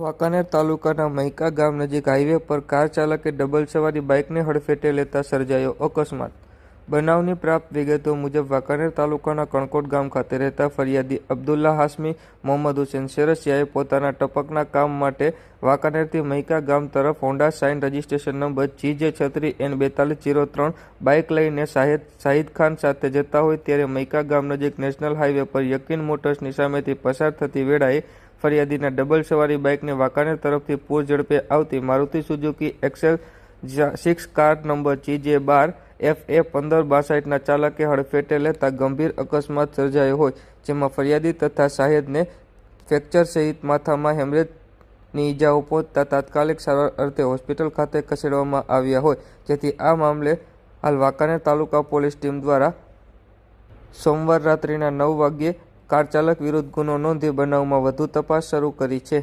વાંકાનેર તાલુકાના મૈકા ગામ નજીક હાઈવે પર કાર ચાલકે ડબલ સવારી બાઇકને હડફેટે લેતા સર્જાયો અકસ્માત. બનાવની પ્રાપ્ત વિગતો મુજબ વાંકાનેર તાલુકાના કણકોટ ગામ ખાતે રહેતા ફરિયાદી અબ્દુલ્લા હાસમી મોહમ્મદ હુસેન શેરસિયાએ પોતાના ટપકના કામ માટે વાંકાનેરથી મૈકા ગામ તરફ Honda Shine registration number G છત્રી એન બેતાલીસ જીરો ત્રણ બાઇક લઈને શાહિદ શાહિદ ખાન સાથે જતા હોય ત્યારે મૈકા ગામ નજીક નેશનલ હાઈવે પર યકીન મોટર્સની સામેથી પસાર થતી વેળાએ ફરિયાદીના ડબલ સવારી બાઇકને વાંકાનેર તરફથી પૂર ઝડપે આવતી Maruti Suzuki XL six car number G J bar F A પંદર બાસઠના ચાલકે હડફેટે લેતા ગંભીર અકસ્માત સર્જાયો હોય, જેમાં ફરિયાદી તથા સાહેદને ફ્રેક્ચર સહિત માથામાં હેમરેજની ઈજાઓ પહોંચતા તાત્કાલિક સારવાર અર્થે હોસ્પિટલ ખાતે ખસેડવામાં આવ્યા હોય. જેથી આ મામલે હાલ વાંકાનેર તાલુકા પોલીસ ટીમ દ્વારા સોમવાર રાત્રિના નવ વાગ્યે કાર ચાલક વિરુદ્ધ ગુનો નોંધી બનાવમાં વધુ તપાસ શરૂ કરી છે.